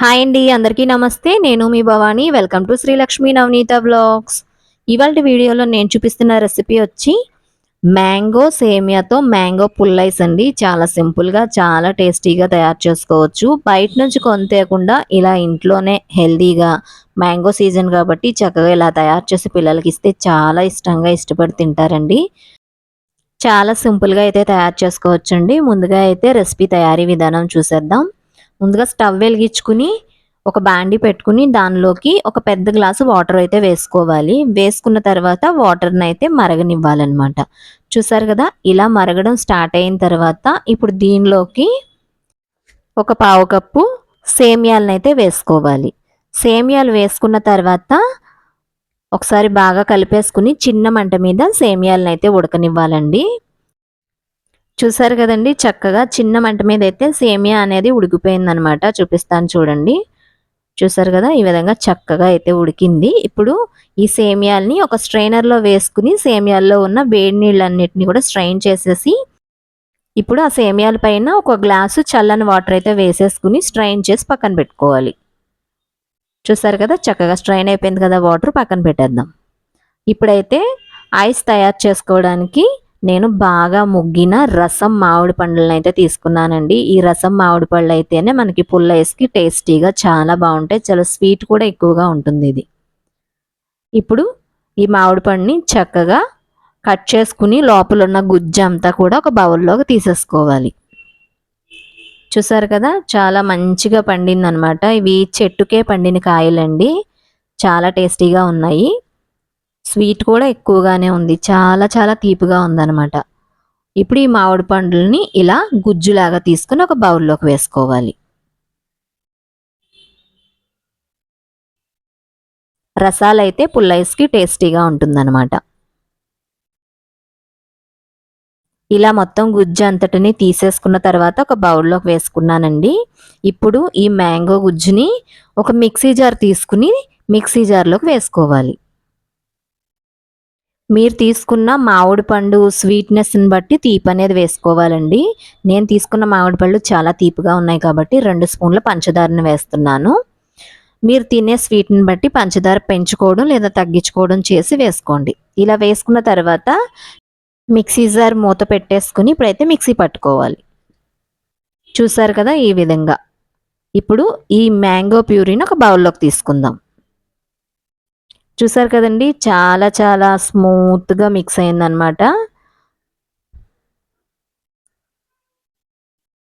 Hi అండి అందరికీ నమస్తే. నేను మీ Bhavani. Welcome to Srilakshmi Navaneetha blogs ఇవాళ వీడియోలో నేను చూపిస్తున్న రెసిపీ వచ్చి మ్యాంగో సేమియాతో మ్యాంగో పుల్లైస్ అండి. చాలా సింపుల్గా చాలా టేస్టీగా తయారు చేసుకోవచ్చు. బయట నుంచి కొంతేయకుండా ఇలా ఇంట్లోనే హెల్దీగా మ్యాంగో సీజన్ కాబట్టి చక్కగా ఇలా తయారు చేసి పిల్లలకి ఇస్తే చాలా ఇష్టంగా ఇష్టపడి తింటారండి. చాలా సింపుల్గా అయితే తయారు చేసుకోవచ్చండి. ముందుగా అయితే రెసిపీ తయారీ విధానం చూసేద్దాం. ముందుగా స్టవ్ వెలిగించుకుని ఒక బాండి పెట్టుకుని దానిలోకి ఒక పెద్ద గ్లాసు వాటర్ అయితే వేసుకోవాలి. వేసుకున్న తర్వాత వాటర్ని అయితే మరగనివ్వాలన్నమాట. చూసారు కదా ఇలా మరగడం స్టార్ట్ అయిన తర్వాత ఇప్పుడు దీనిలోకి ఒక పావు కప్పు సేమియాలను అయితే వేసుకోవాలి. సేమియాలు వేసుకున్న తర్వాత ఒకసారి బాగా కలిపేసుకుని చిన్న మంట మీద సేమియాలను అయితే ఉడకనివ్వాలండి. చూసారు కదండి చక్కగా చిన్న మంట మీద అయితే సేమియా అనేది ఉడికిపోయింది అనమాట చూపిస్తాను చూడండి. చూసారు కదా ఈ విధంగా చక్కగా అయితే ఉడికింది. ఇప్పుడు ఈ సేమియాల్ని ఒక స్ట్రైనర్లో వేసుకుని సేమియాల్లో ఉన్న వేడి నీళ్ళన్నిటిని కూడా స్ట్రైన్ చేసేసి ఇప్పుడు ఆ సేమియాల పైన ఒక గ్లాసు చల్లని వాటర్ అయితే వేసేసుకుని స్ట్రైన్ చేసి పక్కన పెట్టుకోవాలి. చూసారు కదా చక్కగా స్ట్రైన్ అయిపోయింది కదా వాటర్ పక్కన పెట్టేద్దాం. ఇప్పుడైతే ఐస్ తయారు చేసుకోవడానికి నేను బాగా ముగ్గిన రసం మామిడి పండ్లను అయితే తీసుకున్నానండి. ఈ రసం మామిడి పళ్ళు అయితేనే మనకి పుల్ల వేసుకి టేస్టీగా చాలా బాగుంటాయి. చాలా స్వీట్ కూడా ఎక్కువగా ఉంటుంది ఇది. ఇప్పుడు ఈ మామిడి పండుని చక్కగా కట్ చేసుకుని లోపల ఉన్న గుజ్జు అంతా కూడా ఒక బౌల్లోకి తీసేసుకోవాలి. చూసారు కదా? చాలా మంచిగా పండింది అనమాట ఇవి చెట్టుకే పండిన కాయలండి. చాలా టేస్టీగా ఉన్నాయి. స్వీట్ కూడా ఎక్కువగానే ఉంది. చాలా చాలా తీపిగా ఉందన్నమాట. ఇప్పుడు ఈ మామిడి పండ్లని ఇలా గుజ్జులాగా తీసుకుని ఒక బౌల్లోకి వేసుకోవాలి. రసాలు అయితే పుల్లైస్కి టేస్టీగా ఉంటుందన్నమాట. ఇలా మొత్తం గుజ్జు అంతటిని తీసేసుకున్న తర్వాత ఒక బౌల్లోకి వేసుకున్నానండి. ఇప్పుడు ఈ మ్యాంగో గుజ్జుని ఒక మిక్సీ జార్ తీసుకుని మిక్సీ జార్లోకి వేసుకోవాలి. మీరు తీసుకున్న మామిడి పండు స్వీట్నెస్ని బట్టి తీపి అనేది వేసుకోవాలండి. నేను తీసుకున్న మామిడి పళ్ళు చాలా తీపిగా ఉన్నాయి కాబట్టి రెండు స్పూన్ల పంచదారని వేస్తున్నాను. మీరు తినే స్వీట్ని బట్టి పంచదార పెంచుకోవడం లేదా తగ్గించుకోవడం చేసి వేసుకోండి. ఇలా వేసుకున్న తర్వాత మిక్సీ జార్ మూత పెట్టేసుకుని ఇప్పుడైతే మిక్సీ పట్టుకోవాలి. చూసారు కదా ఈ విధంగా. ఇప్పుడు ఈ మ్యాంగో ప్యూరీని ఒక బౌల్లోకి తీసుకుందాం. చూసారు కదండి? చాలా చాలా స్మూత్గా మిక్స్ అయిందనమాట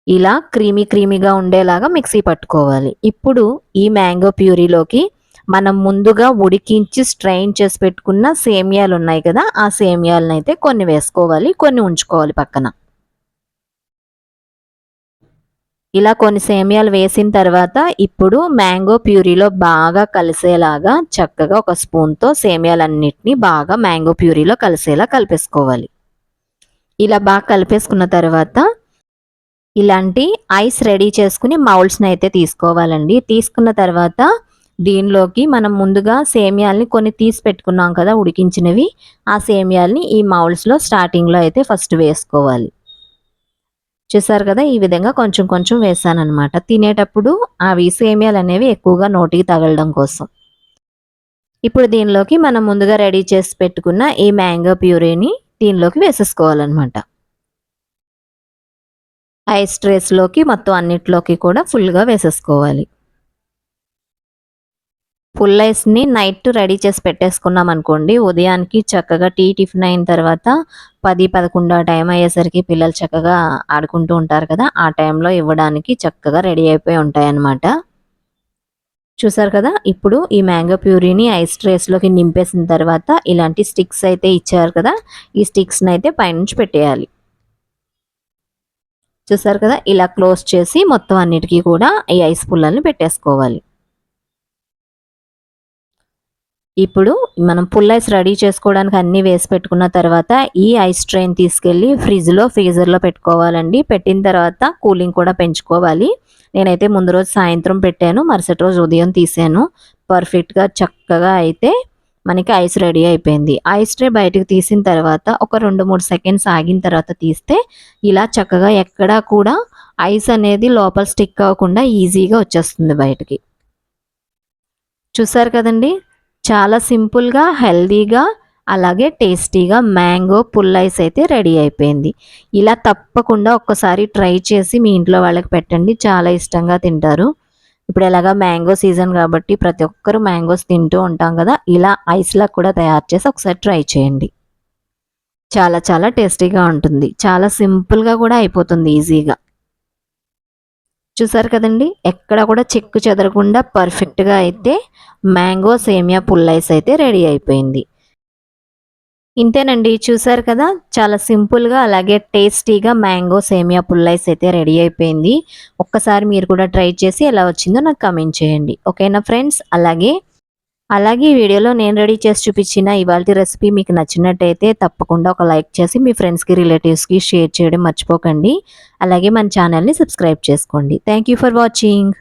ఇలా క్రీమీ క్రీమీగా ఉండేలాగా మిక్సీ పట్టుకోవాలి. ఇప్పుడు ఈ మ్యాంగో ప్యూరీలోకి మనం ముందుగా ఉడికించి స్ట్రైన్ చేసి పెట్టుకున్న సేమియాలు ఉన్నాయి కదా ఆ సేమియాలను అయితే కొన్ని వేసుకోవాలి కొన్ని ఉంచుకోవాలి పక్కన. ఇలా కొన్ని సేమియాలు వేసిన తర్వాత ఇప్పుడు మ్యాంగో ప్యూరీలో బాగా కలిసేలాగా చక్కగా ఒక స్పూన్తో సేమియాలన్నిటిని బాగా మ్యాంగో ప్యూరీలో కలిసేలా కలిపేసుకోవాలి. ఇలా బాగా కలిపేసుకున్న తర్వాత ఇలాంటి ఐస్ రెడీ చేసుకుని మౌల్స్ని అయితే తీసుకోవాలండి. తీసుకున్న తర్వాత దీనిలోకి మనం ముందుగా సేమియాల్ని కొన్ని తీసి పెట్టుకున్నాం కదా ఉడికించినవి. ఆ సేమియాల్ని ఈ మౌల్స్లో స్టార్టింగ్లో అయితే ఫస్ట్ వేసుకోవాలి. చూసారు కదా? ఈ విధంగా కొంచెం కొంచెం వేసానమాట తినేటప్పుడు అవి సేమియాలు అనేవి ఎక్కువగా నోటికి తగలడం కోసం. ఇప్పుడు దీనిలోకి మనం ముందుగా రెడీ చేసి పెట్టుకున్న ఈ మ్యాంగో ప్యూరీని దీనిలోకి వేసేసుకోవాలన్నమాట. ఐస్ ట్రేస్లోకి మొత్తం అన్నిట్లోకి కూడా ఫుల్గా వేసేసుకోవాలి. ఫుల్ ఐస్ని నైట్ రెడీ చేసి పెట్టేసుకున్నాం అనుకోండి. ఉదయానికి చక్కగా టీ టిఫిన్ అయిన తర్వాత పది పదకొండు టైం అయ్యేసరికి పిల్లలు చక్కగా ఆడుకుంటూ ఉంటారు కదా. ఆ టైంలో ఇవ్వడానికి చక్కగా రెడీ అయిపోయి ఉంటాయి అన్నమాట చూసారు కదా? ఇప్పుడు ఈ మ్యాంగో ప్యూరీని ఐస్ ట్రేస్లోకి నింపేసిన తర్వాత ఇలాంటి స్టిక్స్ అయితే ఇచ్చారు కదా. ఈ స్టిక్స్ని అయితే పైనుంచి పెట్టేయాలి. చూసారు కదా? ఇలా క్లోజ్ చేసి మొత్తం అన్నిటికీ కూడా ఈ ఐస్ పుల్లల్ని పెట్టేసుకోవాలి. ఇప్పుడు మనం పుల్ ఐస్ రెడీ చేసుకోవడానికి అన్నీ వేసి పెట్టుకున్న తర్వాత ఈ ఐస్ ట్రైన్ తీసుకెళ్ళి ఫ్రిడ్జ్లో ఫ్రీజర్లో పెట్టుకోవాలండి. పెట్టిన తర్వాత కూలింగ్ కూడా పెంచుకోవాలి. నేనైతే ముందు రోజు సాయంత్రం పెట్టాను. మరుసటి రోజు ఉదయం తీసాను. పర్ఫెక్ట్గా చక్కగా అయితే మనకి ఐస్ రెడీ అయిపోయింది. ఐస్ ట్రే బయటకు తీసిన తర్వాత ఒక రెండు మూడు సెకండ్స్ ఆగిన తర్వాత తీస్తే ఇలా చక్కగా ఎక్కడా కూడా ఐస్ అనేది లోపల స్టిక్ అవ్వకుండా ఈజీగా వచ్చేస్తుంది బయటకి. చూసారు కదండి? చాలా సింపుల్గా హెల్దీగా అలాగే టేస్టీగా మ్యాంగో పుల్ ఐస్ అయితే రెడీ అయిపోయింది. ఇలా తప్పకుండా ఒక్కసారి ట్రై చేసి మీ ఇంట్లో వాళ్ళకి పెట్టండి. చాలా ఇష్టంగా తింటారు. ఇప్పుడు ఎలాగా మ్యాంగో సీజన్ కాబట్టి ప్రతి ఒక్కరు మ్యాంగోస్ తింటూ ఉంటాం కదా ఇలా ఐస్లా కూడా తయారు చేసి ఒకసారి ట్రై చేయండి. చాలా చాలా టేస్టీగా ఉంటుంది. చాలా సింపుల్గా కూడా అయిపోతుంది ఈజీగా. చూసారు కదండి? ఎక్కడ కూడా చెక్కు చెదరకుండా పర్ఫెక్ట్గా అయితే మ్యాంగో సేమియా పుల్లైస్ అయితే రెడీ అయిపోయింది. ఇంతేనండి. చూసారు కదా? చాలా సింపుల్గా అలాగే టేస్టీగా మ్యాంగో సేమియా పుల్లైస్ అయితే రెడీ అయిపోయింది. ఒక్కసారి మీరు కూడా ట్రై చేసి ఎలా వచ్చిందో నాకు కమెంట్ చేయండి. ఓకేనా ఫ్రెండ్స్? అలాగే అలాగే ఈ వీడియోలో నేను రెడీ చేసి చూపించిన ఇవాళ రెసిపీ మీకు నచ్చినట్టయితే తప్పకుండా ఒక లైక్ చేసి మీ ఫ్రెండ్స్కి రిలేటివ్స్కి షేర్ చేయడం మర్చిపోకండి. అలాగే మన ఛానల్ని సబ్స్క్రైబ్ చేసుకోండి. Thank you for watching.